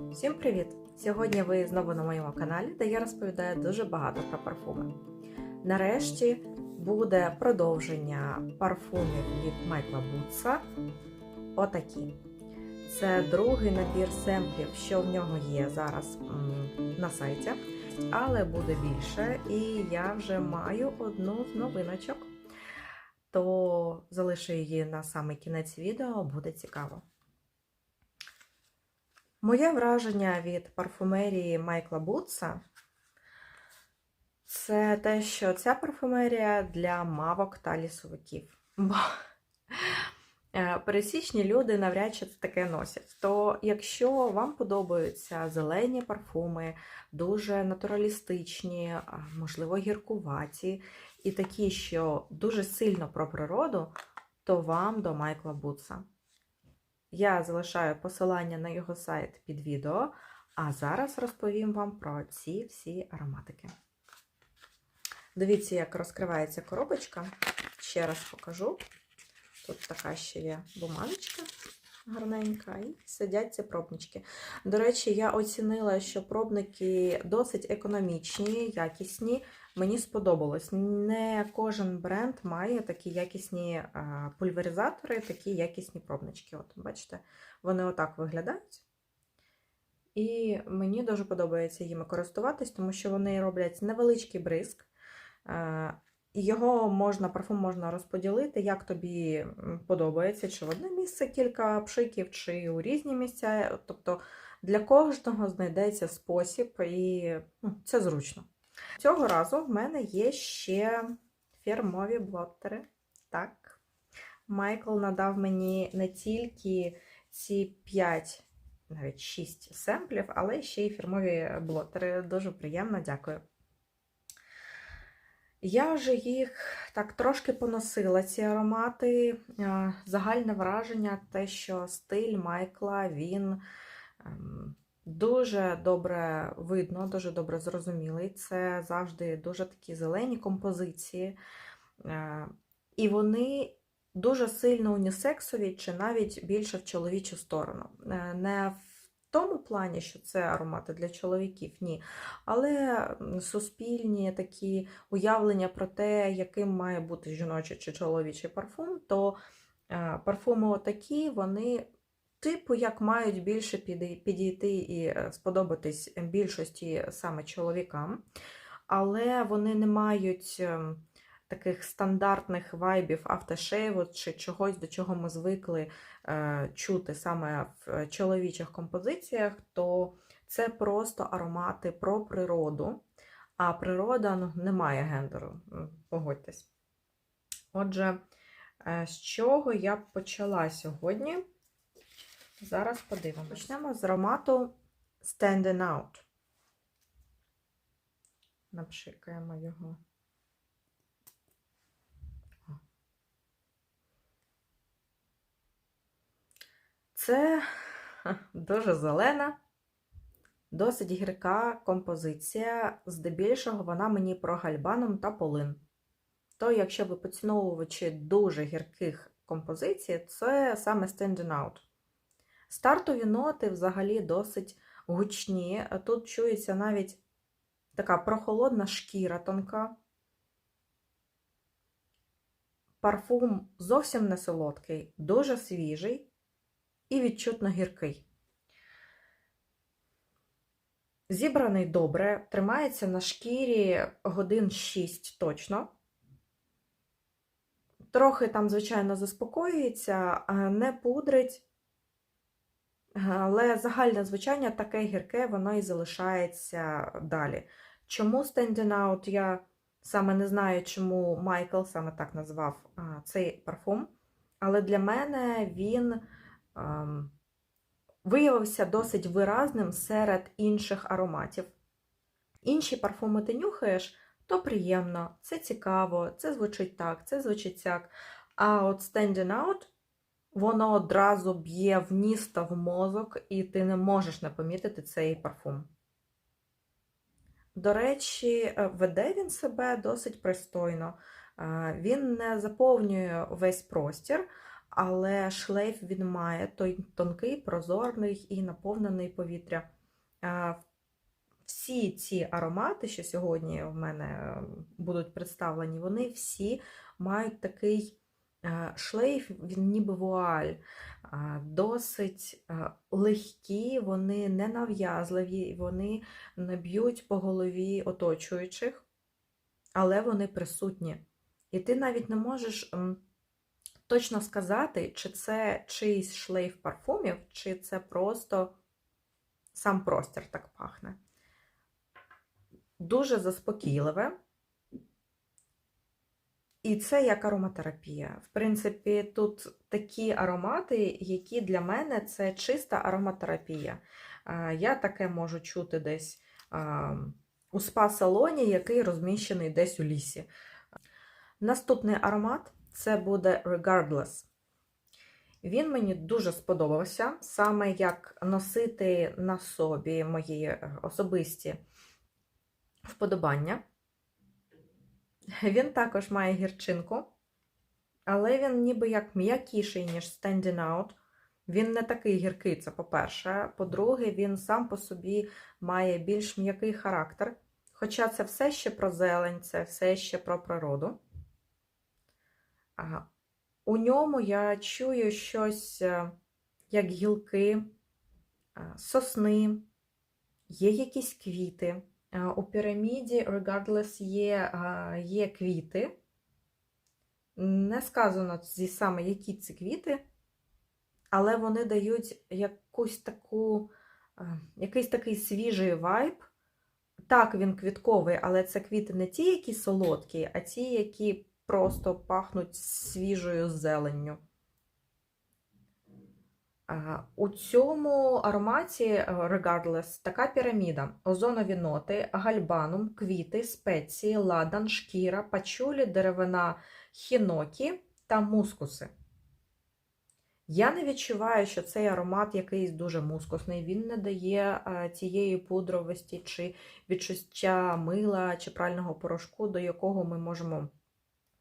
Всім привіт! Сьогодні ви знову на моєму каналі, де я розповідаю дуже багато про парфуми. Нарешті буде продовження парфумів від Майкла Бутса. Отакі. Це другий набір семплів, що в нього є зараз на сайті, але буде більше, і я вже маю одну з новиночок. То залишу її на самий кінець відео, буде цікаво. Моє враження від парфумерії Майкла Бутса це те, що ця парфумерія для мавок та лісовиків. Бо е, пересічні люди навряд чи таке носять. То якщо вам подобаються зелені парфуми, дуже натуралістичні, можливо, гіркуваті, і такі, що дуже сильно про природу, то вам до Майкла Бутса. Я залишаю посилання на його сайт під відео, а зараз розповім вам про ці всі ароматики. Дивіться, як розкривається коробочка. Ще раз покажу. Тут така ще є бумажечка гарненька, і сидять ці пробнички. До речі, я оцінила, що пробники досить економічні, якісні. Мені сподобалось. Не кожен бренд має такі якісні пульверизатори, такі якісні пробнички. От, бачите, вони отак виглядають. І мені дуже подобається їми користуватись, тому що вони роблять невеличкий бризк. Його можна, парфум можна розподілити, як тобі подобається, чи в одне місце кілька пшиків, чи у різні місця. Тобто для кожного знайдеться спосіб, і ну, це зручно. Цього разу в мене є ще фірмові блоттери. Так. Майкл надав мені не тільки ці 5, навіть 6 семплів, але ще й фірмові блоттери. Дуже приємно, дякую. Я вже їх так трошки поносила, ці аромати. Е, Загальне враження, те, що стиль Майкла, він ем, дуже добре видно, дуже добре зрозумілий. Це завжди дуже такі зелені композиції. Е, І вони дуже сильно унісексові, чи навіть більше в чоловічу сторону. Е, Не в тому плані, що це аромати для чоловіків, ні. Але суспільні такі уявлення про те, яким має бути жіночий чи чоловічий парфум, то е, парфуми отакі, вони типу як мають більше підійти і е, сподобатись більшості саме чоловікам, але вони не мають ем, таких стандартних вайбів автошейву чи чогось, до чого ми звикли е, чути саме в е, чоловічих композиціях, то це просто аромати про природу. А природа ну, не має гендеру, погодьтесь. Отже, з чого я почала сьогодні? Зараз подивимося. Почнемо з аромату Standing Out. Напшикаємо його. Це дуже зелена, досить гірка композиція. Здебільшого вона мені про гальбаном та полин. То, якщо ви поціновувачі дуже гірких композицій, це саме Standing Out. Стартові ноти взагалі досить гучні. Тут чується навіть така прохолодна шкіра тонка. Парфум зовсім не солодкий, дуже свіжий і відчутно гіркий. Зібраний добре, тримається на шкірі годин 6 точно. Трохи там, звичайно, заспокоюється, не пудрить. Але загальне звучання таке гірке, воно і залишається далі. Чому Standing Out я саме не знаю, чому Майкл саме так назвав цей парфум. Але для мене він ем, виявився досить виразним серед інших ароматів. Інші парфуми ти нюхаєш, то приємно, це цікаво, це звучить так, це звучить сяк. А от Standing Out воно одразу б'є в ніс та в мозок, і ти не можеш не помітити цей парфум. До речі, е, веде він себе досить пристойно. Е, Він не заповнює весь простір, але шлейф він має той тонкий, прозорний і наповнений повітря. Е, Всі ці аромати, що сьогодні в мене будуть представлені, вони всі мають такий шлейф, він ніби вуаль, е, досить е, легкі, вони не нав'язливі, вони не б'ють по голові оточуючих, але вони присутні. І ти навіть не можеш точно сказати, чи це чийсь шлейф парфумів, чи це просто сам простір так пахне. Дуже заспокійливе. І це як ароматерапія. В принципі, тут такі аромати, які для мене це чиста ароматерапія. Я таке можу чути десь у спа-салоні, який розміщений десь у лісі. Наступний аромат це буде Regardless. Він мені дуже сподобався, саме як носити на собі мої е, особисті вподобання. Він також має гірчинку, але він ніби як м'якіший, ніж Standing Out. Він не такий гіркий, це по-перше. По-друге, він сам по собі має більш м'який характер. Хоча це все ще про зелень, це все ще про природу. У ньому я чую щось е, як гілки, е, сосни, є якісь квіти. Е, У піраміді Regardless є, е, є квіти. Не сказано зі саме, які це квіти, але вони дають якусь таку, е, якийсь такий свіжий вайб. Так, він квітковий, але це квіти не ті, які солодкі, а ті, які просто пахнуть свіжою зеленню. У цьому ароматі е, Regardless така піраміда: озонові ноти, гальбанум, квіти, спеції, ладан, шкіра, пачулі, деревина, хінокі та мускуси. Я не відчуваю, що цей аромат якийсь дуже мускусний. Він не дає е, тієї пудровості чи відчуття мила чи прального порошку, до якого ми можемо,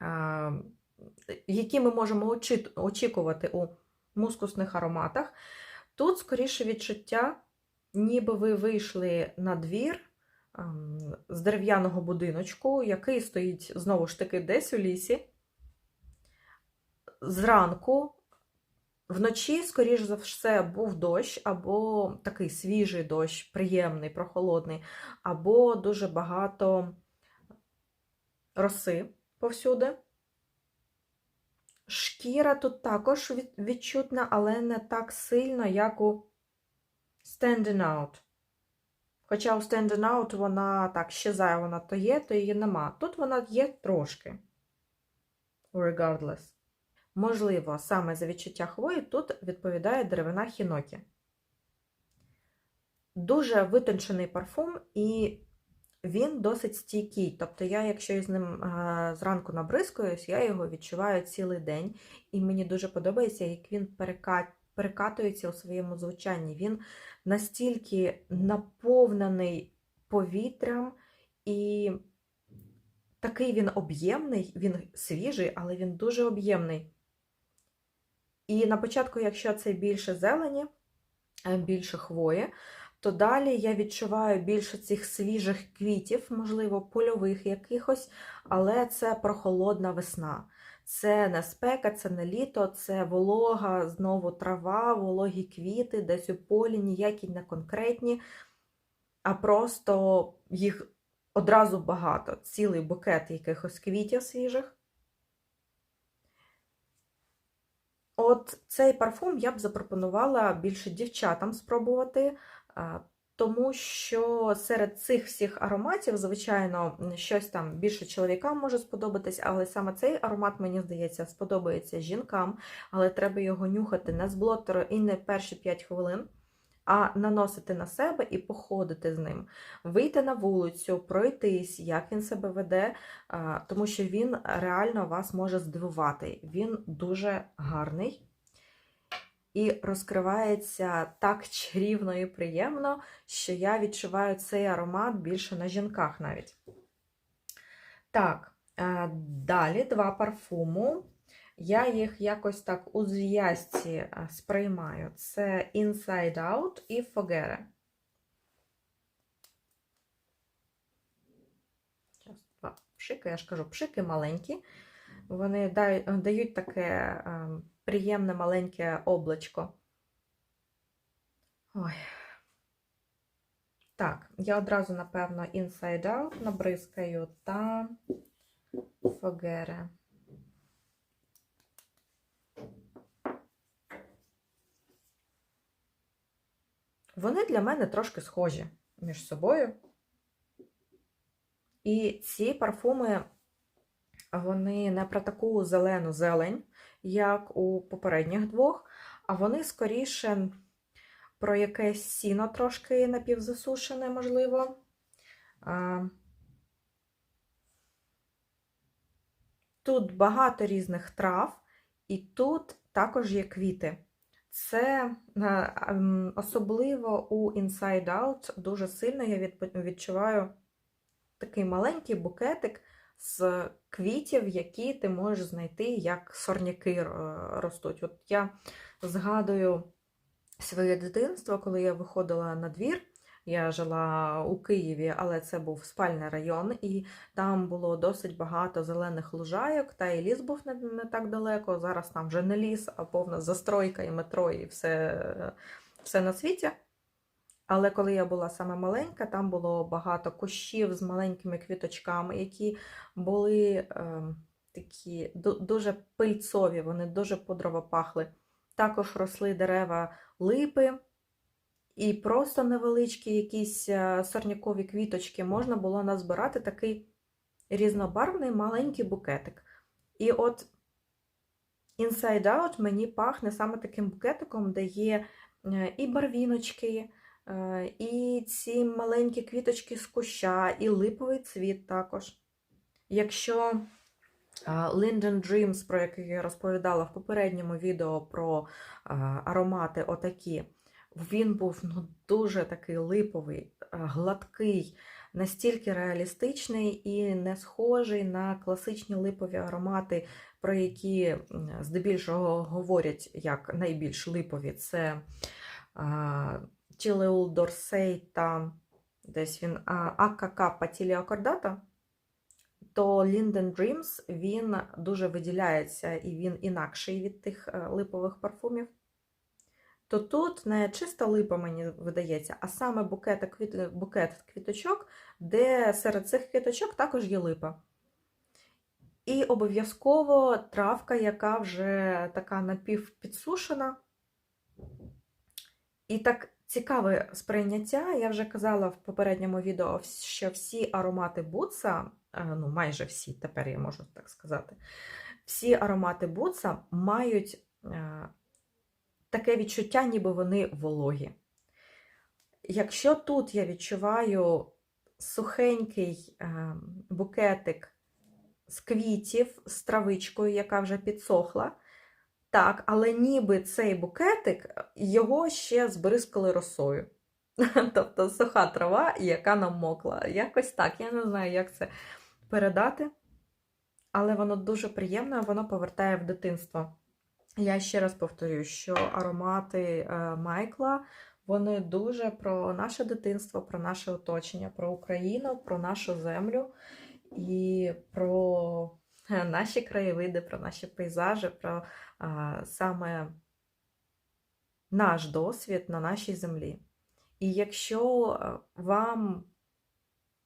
е, які ми можемо очікувати у мускусних ароматах. Тут, скоріше, відчуття, ніби ви вийшли на двір ем, з дерев'яного будиночку, який стоїть знову ж таки десь у лісі. Зранку, вночі, скоріш за все, був дощ, або такий свіжий дощ, приємний, прохолодний, або дуже багато роси повсюди. Шкіра тут також відчутна, але не так сильно, як у Standing Out. Хоча у Standing Out вона так щезає, вона то є, то її нема. Тут вона є трошки. Regardless. Можливо, саме за відчуття хвої тут відповідає деревина хінокі. Дуже витончений парфум, і він досить стійкий. Тобто, я, якщо із ним а, зранку набризкуюсь, я його відчуваю цілий день. І мені дуже подобається, як він перека- перекатується у своєму звучанні. Він настільки наповнений повітрям, і такий він об'ємний, він свіжий, але він дуже об'ємний. І на початку, якщо це більше зелені, е, більше хвої, то далі я відчуваю більше цих свіжих квітів, можливо, польових якихось, але це прохолодна весна. Це не спека, це не літо, це волога, знову трава, вологі квіти, десь у полі, ніякі не конкретні, а просто їх одразу багато, цілий букет якихось квітів свіжих. От цей парфум я б запропонувала більше дівчатам спробувати, тому що серед цих всіх ароматів, звичайно, щось там більше чоловікам може сподобатись, але саме цей аромат, мені здається, сподобається жінкам, але треба його нюхати не з блотеру і не перші 5 хвилин, а наносити на себе і походити з ним, вийти на вулицю, пройтись, як він себе веде, тому що він реально вас може здивувати. Він дуже гарний і розкривається так чарівно і приємно, що я відчуваю цей аромат більше на жінках навіть. Так, е, далі два парфуму. Я їх якось так у зв'язці е, сприймаю. Це Inside Out і Fogere. Пшики, я ж кажу, пшики маленькі. Вони дають таке е, приємне маленьке облачко. Ой. Так, я одразу, напевно, Inside Out набризкаю та Fogere. Вони для мене трошки схожі між собою. І ці парфуми, вони не про таку зелену зелень, як у попередніх двох, а вони скоріше про якесь сіно трошки напівзасушене, можливо. Тут багато різних трав, і тут також є квіти. Це е, ем, особливо у Inside Out дуже сильно я відчуваю такий маленький букетик з квітів, які ти можеш знайти, як сорняки е, ростуть. От я згадую своє дитинство, коли я виходила на двір. Я жила у Києві, але це був спальний район, і там було досить багато зелених лужайок, та і ліс був не, не так далеко. Зараз там вже не ліс, а повна застройка і метро, і все, все на світі. Але коли я була саме маленька, там було багато кущів з маленькими квіточками, які були е, такі дуже пильцові, вони дуже подрово пахли. Також росли дерева липи, і просто невеличкі якісь е, сорнякові квіточки можна було назбирати такий різнобарвний маленький букетик. І от Inside Out мені пахне саме таким букетиком, де є е, і барвіночки, і ці маленькі квіточки з куща, і липовий цвіт також. Якщо а, Linden Dreams, про який я розповідала в попередньому відео про аромати отакі, він був ну, дуже такий липовий, гладкий, настільки реалістичний і не схожий на класичні липові аромати, про які здебільшого говорять як найбільш липові. Це Тілеул Дорсей та десь він АКК Патілія Кордата то Linden Dreams він дуже виділяється і він інакший від тих е, липових парфумів. То тут не чиста липа мені видається, а саме букет, квіт, букет квіточок, де серед цих квіточок також є липа. І обов'язково травка, яка вже така напівпідсушена. І так цікаве сприйняття. Я вже казала в попередньому відео, що всі аромати Бутса, е, ну майже всі, тепер я можу так сказати, всі аромати Бутса мають е, таке відчуття, ніби вони вологі. Якщо тут я відчуваю сухенький е, букетик з квітів, з травичкою, яка вже підсохла, так, але ніби цей букетик, його ще збризкали росою. Тобто суха трава, яка намокла. Якось так. Я не знаю, як це передати. Але воно дуже приємне, воно повертає в дитинство. Я ще раз повторюю, що аромати е, Майкла, вони дуже про наше дитинство, про наше оточення, про Україну, про нашу землю і про е, наші краєвиди, про наші пейзажі, про а, саме наш досвід на нашій землі. І якщо е, вам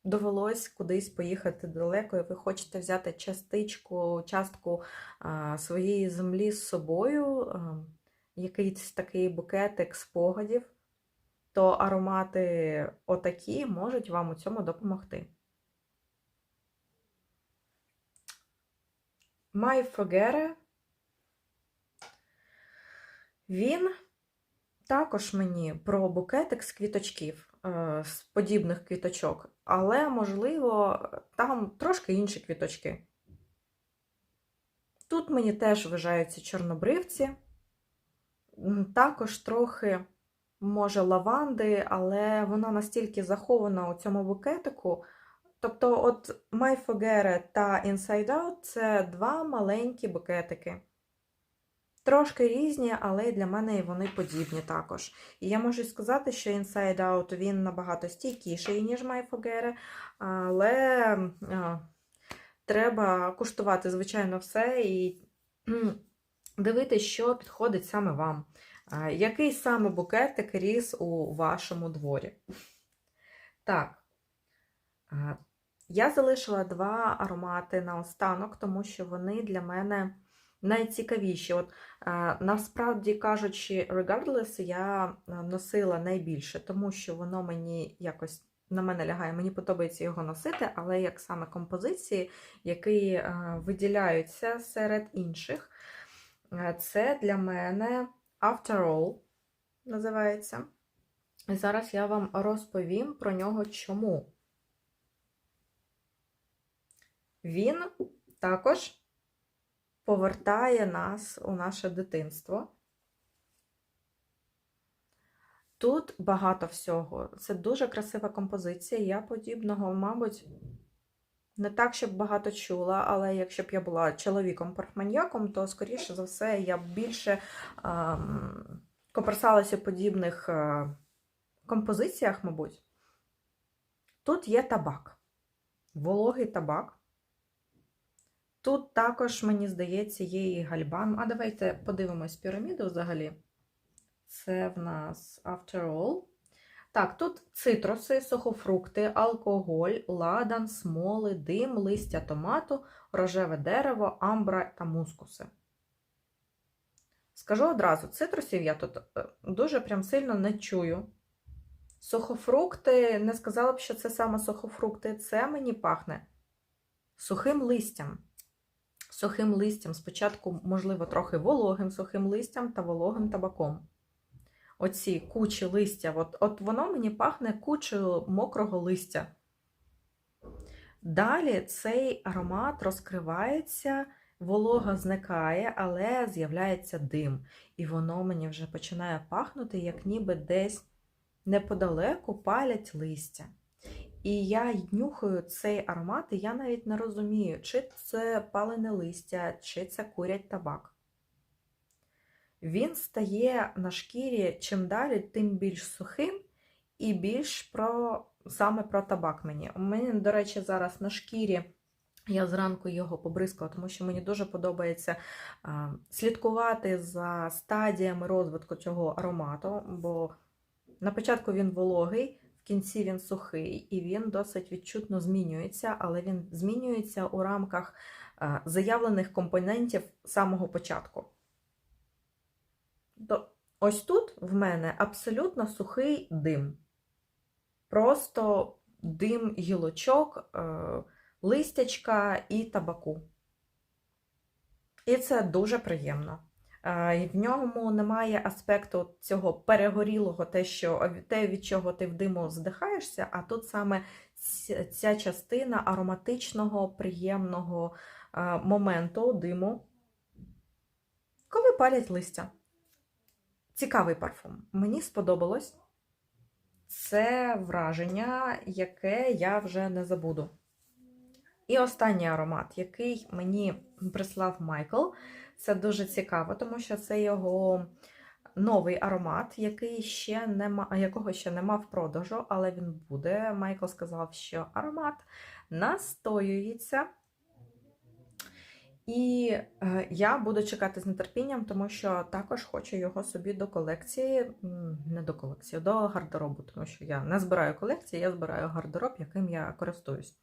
довелось кудись поїхати далеко, і ви хочете взяти частичку, частку а, своєї землі з собою, а, якийсь такий букетик спогадів, то аромати отакі можуть вам у цьому допомогти. My Fogere він також мені про букетик з квіточків, е, з подібних квіточок, але, можливо, там трошки інші квіточки. Тут мені теж вважаються чорнобривці, також трохи, може, лаванди, але вона настільки захована у цьому букетику. Тобто, от My Fogere та Inside Out це два маленькі букетики. Трошки різні, але для мене і вони подібні також. І я можу сказати, що Inside Out він набагато стійкіший, ніж Майфогере, але а, треба куштувати, звичайно, все і дивитися, що підходить саме вам. Який саме букетик ріс у вашому дворі? Так. Я залишила два аромати на останок, тому що вони для мене найцікавіші. От е, насправді кажучи, regardless, я е, носила найбільше, тому що воно мені якось на мене лягає, мені подобається його носити, але як саме композиції, які е, виділяються серед інших, е, це для мене After All називається. І зараз я вам розповім про нього чому. Він також повертає нас у наше дитинство. Тут багато всього. Це дуже красива композиція. Я подібного, мабуть, не так, щоб багато чула, але якщо б я була чоловіком-парфманьяком, то, скоріше за все, я б більше ем, коперсалася в подібних е, композиціях, мабуть. Тут є табак, вологий табак. Тут також, мені здається, є і гальбан. А давайте подивимось піраміду взагалі. Це в нас After All. Так, тут цитруси, сухофрукти, алкоголь, ладан, смоли, дим, листя томату, рожеве дерево, амбра та мускуси. Скажу одразу, цитрусів я тут е, дуже прям сильно не чую. Сухофрукти, не сказала б, що це саме сухофрукти, це мені пахне сухим листям сухим листям, спочатку, можливо, трохи вологим сухим листям та вологим табаком. Оці кучі листя, от, от воно мені пахне кучею мокрого листя. Далі цей аромат розкривається, волога зникає, але з'являється дим. І воно мені вже починає пахнути, як ніби десь неподалеку палять листя. І я нюхаю цей аромат, і я навіть не розумію, чи це палене листя, чи це курять табак. Він стає на шкірі чим далі, тим більш сухим і більш про саме про табак мені. У мене, до речі, зараз на шкірі. Я зранку його побризкала, тому що мені дуже подобається слідкувати за стадіями розвитку цього аромату, бо на початку він вологий, кінці він сухий і він досить відчутно змінюється, але він змінюється у рамках е, заявлених компонентів самого початку. Ось тут в мене абсолютно сухий дим. Просто дим гілочок, е, листячка і табаку. І це дуже приємно. В ньому немає аспекту цього перегорілого, те, що те, від чого ти в диму здихаєшся, а тут саме ця частина ароматичного, приємного моменту диму, коли палять листя. Цікавий парфум. Мені сподобалось це враження, яке я вже не забуду. І останній аромат, який мені прислав Майкл. Це дуже цікаво, тому що це його новий аромат, який ще нема, якого ще нема в продажу, але він буде. Майкл сказав, що аромат настоюється. І е, я буду чекати з нетерпінням, тому що також хочу його собі до колекції, не до колекції, до гардеробу, тому що я не збираю колекції, я збираю гардероб, яким я користуюсь.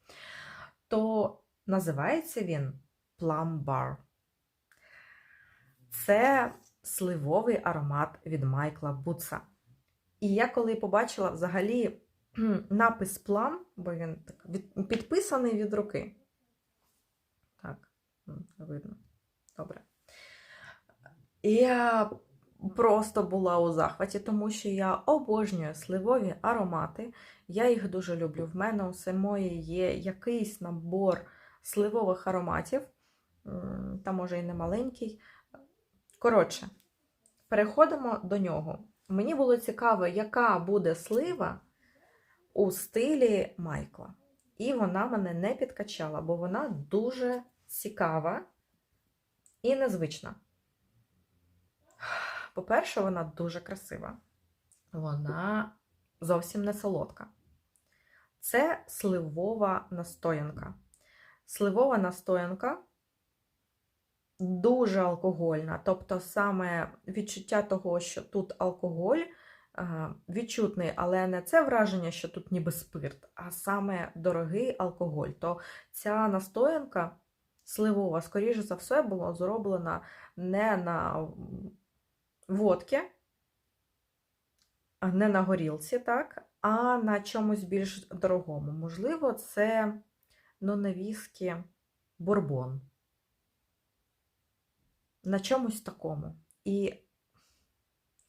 То називається він Plum Bar. Це сливовий аромат від Майкла Бутса. І я коли побачила взагалі напис плам, бо він так підписаний від руки. Так, видно. Добре. Я просто була у захваті, тому що я обожнюю сливові аромати. Я їх дуже люблю. В мене у самої є якийсь набор сливових ароматів, та може і не маленький. Коротше, переходимо до нього. Мені було цікаво, яка буде слива у стилі Майкла. І вона мене не підкачала, бо вона дуже цікава і незвична. По-перше, вона дуже красива. Вона зовсім не солодка. Це сливова настоянка. Сливова настоянка дуже алкогольна. Тобто, саме відчуття того, що тут алкоголь е, відчутний, але не це враження, що тут ніби спирт, а саме дорогий алкоголь. То ця настоянка сливова, скоріше за все, була зроблена не на водці, не на горілці, так, а на чомусь більш дорогому. Можливо, це ну, не віскі, бурбон. На чомусь такому. І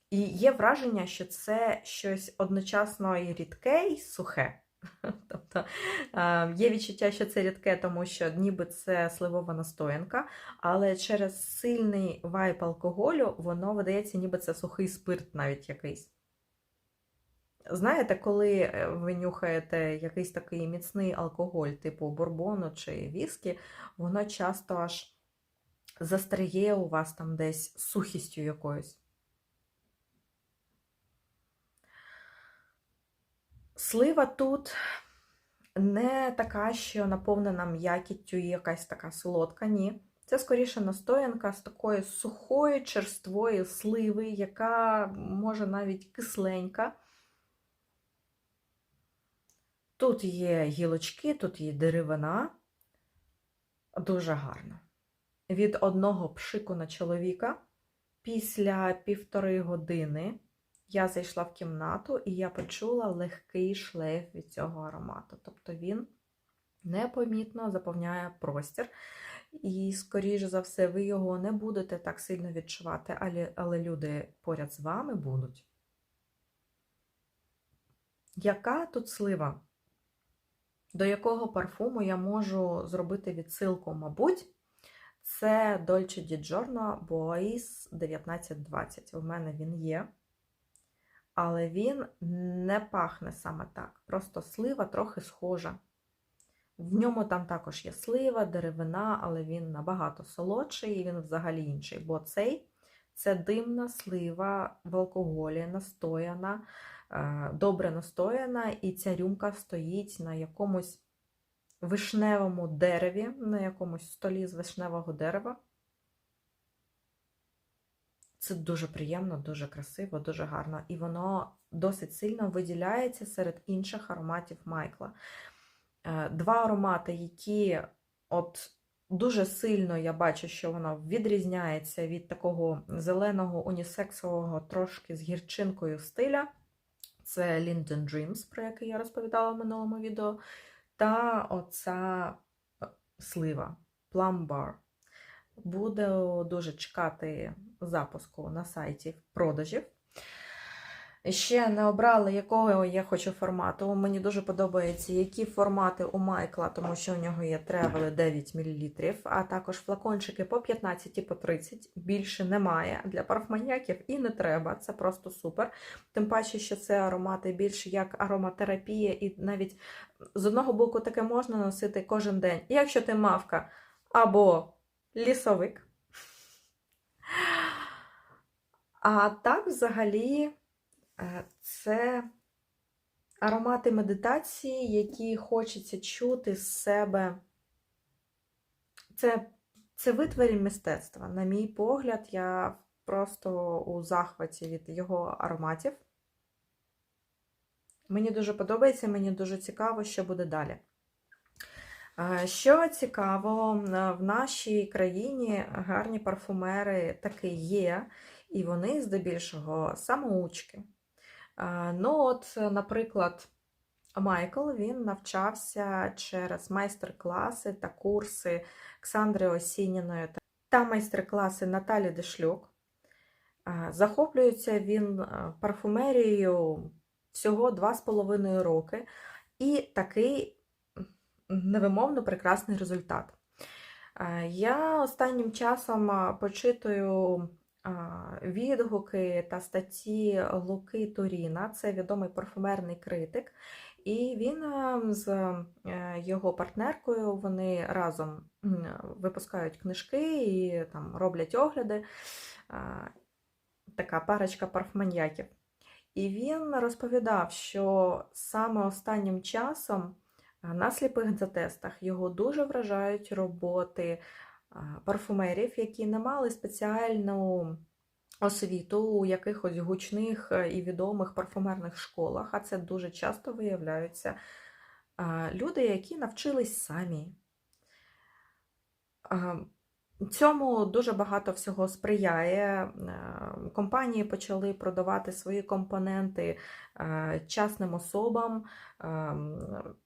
і є враження, що це щось одночасно і рідке, і сухе. Тобто є відчуття, що це рідке, тому що ніби це сливова настоянка, але через сильний вайп алкоголю воно видається, ніби це сухий спирт навіть якийсь. Знаєте, коли е, ви нюхаєте якийсь такий міцний алкоголь, типу бурбону чи віскі, воно часто аж застряє у вас там десь сухістю якоюсь. Слива тут не така, що наповнена м'якіттю і якась така солодка, ні. Це скоріше настоянка з такої сухої, черствої сливи, яка може навіть кисленька. Тут є гілочки, тут є деревина. Дуже гарно. Від одного пшику на чоловіка після півтори години я зайшла в кімнату і я почула легкий шлейф від цього аромату. Тобто він непомітно заповняє простір. І, скоріш за все, ви його не будете так сильно відчувати, але, але люди поряд з вами будуть. Яка тут слива? До якого парфуму я можу зробити відсилку, мабуть, це Dolce Di Giorno Bois 1920. У мене він є але він не пахне саме так. Просто слива трохи схожа. В ньому там також є слива, деревина, але він набагато солодший і він взагалі інший. Бо цей це димна слива в алкоголі, настояна, е, добре настояна, і ця рюмка стоїть на якомусь вишневому дереві, на якомусь столі з вишневого дерева. Це дуже приємно, дуже красиво, дуже гарно. І воно досить сильно виділяється серед інших ароматів Майкла. Е, два аромати, які от дуже сильно я бачу, що воно відрізняється від такого зеленого унісексового, трошки з гірчинкою стиля. Це Linden Dreams, про який я розповідала в минулому відео. Та оця е, слива Plum Bar. Буду дуже чекати запуску на сайті продажів. Ще не обрала, якого я хочу формату. Мені дуже подобаються, які формати у Майкла, тому що у нього є тревели 9 мл, а також флакончики по 15 і по 30. Більше немає для парфманьяків і не треба. Це просто супер. Тим паче, що це аромати більше як ароматерапія, і навіть з одного боку таке можна носити кожен день. Якщо ти мавка або лісовик. А так, взагалі, е, це аромати медитації, які хочеться чути з себе. Це це витворі мистецтва. На мій погляд, я просто у захваті від його ароматів. Мені дуже подобається, мені дуже цікаво, що буде далі. Що цікаво, в нашій країні гарні парфумери таки є, і вони здебільшого самоучки. Ну, от, наприклад, Майкл він навчався через майстер-класи та курси Ксандри Осініної та майстер-класи Наталі Дешлюк. Захоплюється він парфумерією всього 2,5 роки, і такий невимовно прекрасний результат. Е, я останнім часом почитую відгуки та статті Луки Туріна, це відомий парфумерний критик, і він з е, його партнеркою вони разом випускають книжки і там роблять огляди. така парочка парфманьяків. І він розповідав, що саме останнім часом на сліпих затестах його дуже вражають роботи парфумерів, які не мали спеціальну освіту у якихось гучних е, і відомих парфумерних школах, а це дуже часто виявляються люди, які навчились самі. Цьому дуже багато всього сприяє. Е, Компанії почали продавати свої компоненти е, частним особам. е,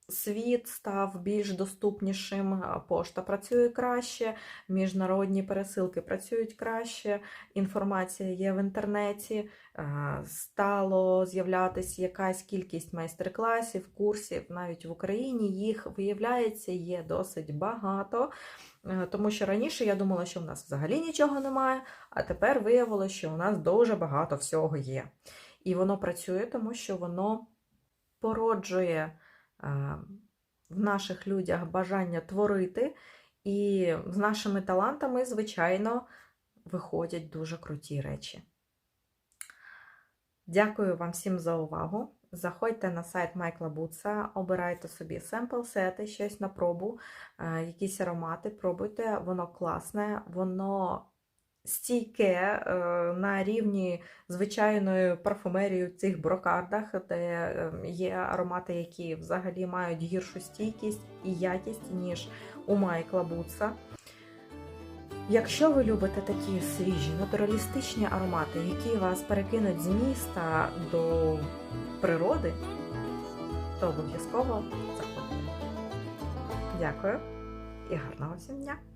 Світ став більш доступнішим, пошта працює краще, міжнародні пересилки працюють краще, інформація є в інтернеті, стало з'являтися якась кількість майстер-класів, курсів. Навіть в Україні їх виявляється є досить багато. Е, Тому що раніше я думала, що в нас взагалі нічого немає, а тепер виявилося, що у нас дуже багато всього є. І воно працює, тому що воно породжує е, в наших людях бажання творити, і з нашими талантами, звичайно, виходять дуже круті речі. Дякую вам всім за увагу. Заходьте на сайт Майкла Буца, обирайте собі семпл-сети, щось на пробу, е, якісь аромати, пробуйте, воно класне, воно стійке е, на рівні звичайної парфумерії в цих брокардах, де е, є аромати, які взагалі мають гіршу стійкість і якість, ніж у Майкла Буца. Якщо ви любите такі свіжі, натуралістичні аромати, які вас перекинуть з міста до природи, то обов'язково заходьте. Дякую і гарного всім дня!